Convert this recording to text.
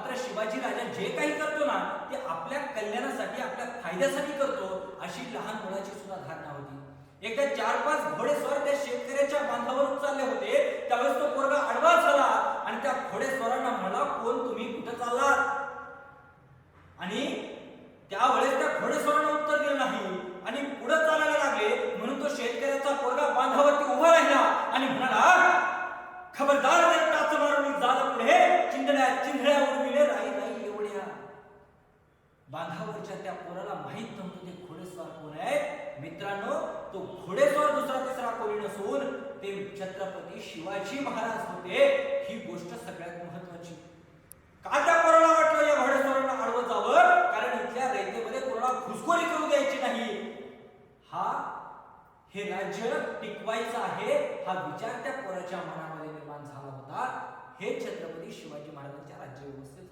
मात्र शिवाजी राजा जे काही करतो ना ते आपल्या कल्याणासाठी आपल्या फायद्यासाठी करतो अशी लहान मुलाची सुद्धा धारणा होती. एकदा चार पाच घोडेस्वार त्या शेतकऱ्याच्या बांधावर चालले होते त्यावेळेस तो पोरगा आडवा झाला आणि त्या घोडेस्वारांना म्हणला कोण तुम्ही? कुठं चाललात? आणि त्यावेळेस त्या घोडेस्वारांना उत्तर दिलं नाही आणि पुढे चालायला लागले. म्हणून तो शेतकऱ्याचा पोरगा बांधावरती उभा राहिला आणि म्हणाला खबरदार मारून झालं पुढे चिंधड्या चिंधड्यावर बांधावरच्या त्या पोराला माहीत नव्हतं ते घोडेस्वार कोण आहे? मित्रांनो तो घोडेस्वार दुसरा तिसरा कोणी नसून ते छत्रपती शिवाजी महाराज होते. ही गोष्ट सगळ्यात महत्वाची का त्या पोराला वाटलं या घोडेस्वारांना आडवं जावं? कारण इथल्या रयतेमध्ये कोणाला घुसखोरी करू द्यायची नाही. हा हे राज्य टिकवायचं आहे. हा विचार त्या पोराच्या मनामध्ये निर्माण झाला होता. हे छत्रपती शिवाजी महाराजांच्या राज्य वैशिष्ट्य